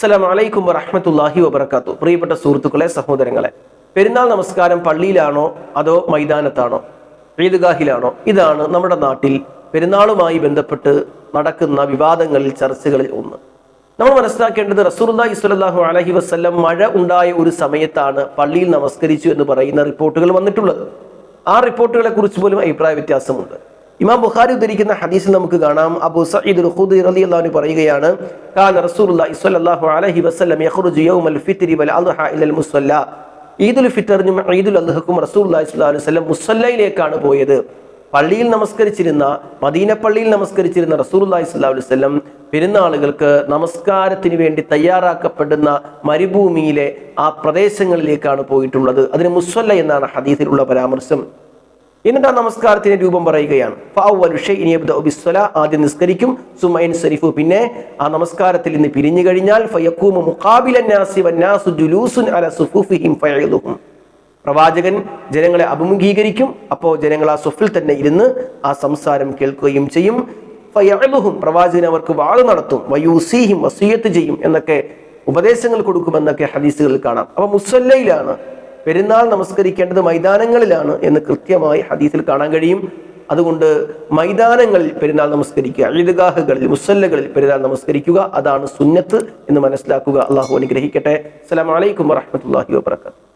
അസ്സലാമു അലൈക്കും വറഹ്മത്തുള്ളാഹി വബറകാത്തു പ്രിയപ്പെട്ട സുഹൃത്തുക്കളെ സഹോദരങ്ങളെ പെരുന്നാൾ നമസ്കാരം പള്ളിയിലാണോ അതോ മൈതാനത്താണോ? ഈദ്ഗാഹിലാണോ? ഇതാണ് നമ്മുടെ നാട്ടിൽ പെരുന്നാളുമായി ബന്ധപ്പെട്ട് നടക്കുന്ന വിവാദങ്ങളിൽ ചർച്ചകളിൽ ഒന്ന്. നമ്മൾ മനസ്സിലാക്കേണ്ടത് റസൂലുള്ളാഹി സ്വല്ലല്ലാഹു അലഹി വസല്ലം മഴ ഉണ്ടായ ഒരു സമയത്താണ് പള്ളിയിൽ നമസ്കരിച്ചു എന്ന് പറയുന്ന റിപ്പോർട്ടുകൾ വന്നിട്ടുള്ളത്. ആ റിപ്പോർട്ടുകളെ കുറിച്ച് പോലും അഭിപ്രായ വ്യത്യാസമുണ്ട്. ഇമാം ബുഖാരി ഉദ്ധരിക്കുന്ന ഹദീസിൽ നമുക്ക് കാണാം. അബൂ സഈദ് ഖുദരി റളിയല്ലാഹു പറയുകയാണ് കാന റസൂലുള്ളാഹി സ്വല്ലല്ലാഹു അലൈഹി വസല്ലം യഖ്റുജു യൗമൽ ഫിത്രി വൽ അദ്ഹ ഇലൽ മുസല്ല ഈദുൽ ഫിത്തറിനും ഈദുൽ അദ്ഹക്കും റസൂലുള്ളാഹി സ്വല്ലല്ലാഹു അലൈഹി വസല്ലം മുസല്ലയിലേക്കാണ് പോയത്. പള്ളിയിൽ നമസ്കരിച്ചിരുന്ന മദീന പള്ളിയിൽ നമസ്കരിച്ചിരുന്ന റസൂലുള്ളാഹി സ്വല്ലല്ലാഹു അലൈഹി വസല്ലം പെരുന്നാളുകൾക്ക് നമസ്കാരത്തിന് വേണ്ടി തയ്യാറാക്കപ്പെടുന്ന മരുഭൂമിയിലെ ആ പ്രദേശങ്ങളിലേക്കാണ് പോയിട്ടുള്ളത്. അതിന് മുസ്വല്ല എന്നാണ് ഹദീസിലുള്ള പരാമർശം. എന്നിട്ട് ആ നമസ്കാരത്തിന് രൂപം പറയുകയാണ്. ആദ്യം നിസ്കരിക്കും സുമൈൻ സരിഫു പിന്നെ ആ നമസ്കാരത്തിൽ നിന്ന് പിരിഞ്ഞു കഴിഞ്ഞാൽ പ്രവാചകൻ ജനങ്ങളെ അഭിമുഖീകരിക്കും അപ്പോ ജനങ്ങൾ ആ സുഫിൽ തന്നെ ഇരുന്ന് ആ സംസാരം കേൾക്കുകയും ചെയ്യും. ഫയലുഹും പ്രവാചകൻ അവർക്ക് വാഴ നടത്തും. വയൂസീഹിം വസീയത്ത് ചെയ്യും എന്നൊക്കെ ഉപദേശങ്ങൾ കൊടുക്കുമെന്നൊക്കെ ഹദീസുകളിൽ കാണാം. അപ്പൊ മുസല്ലയിലാണ് പെരുന്നാൾ നമസ്കരിക്കേണ്ടത് മൈതാനങ്ങളിലാണ് എന്ന് കൃത്യമായി ഹദീസിൽ കാണാൻ കഴിയും. അതുകൊണ്ട് മൈതാനങ്ങളിൽ പെരുന്നാൾ നമസ്കരിക്കുക ഈദ്ഗാഹുകളിൽ മുസല്ലകളിൽ പെരുന്നാൾ നമസ്കരിക്കുക അതാണ് സുന്നത്ത് എന്ന് മനസ്സിലാക്കുക. അള്ളാഹു അനുഗ്രഹിക്കട്ടെ. അസ്സലാമലൈക്കും വറഹമത്തല്ലാഹി വബറകാതുഹു.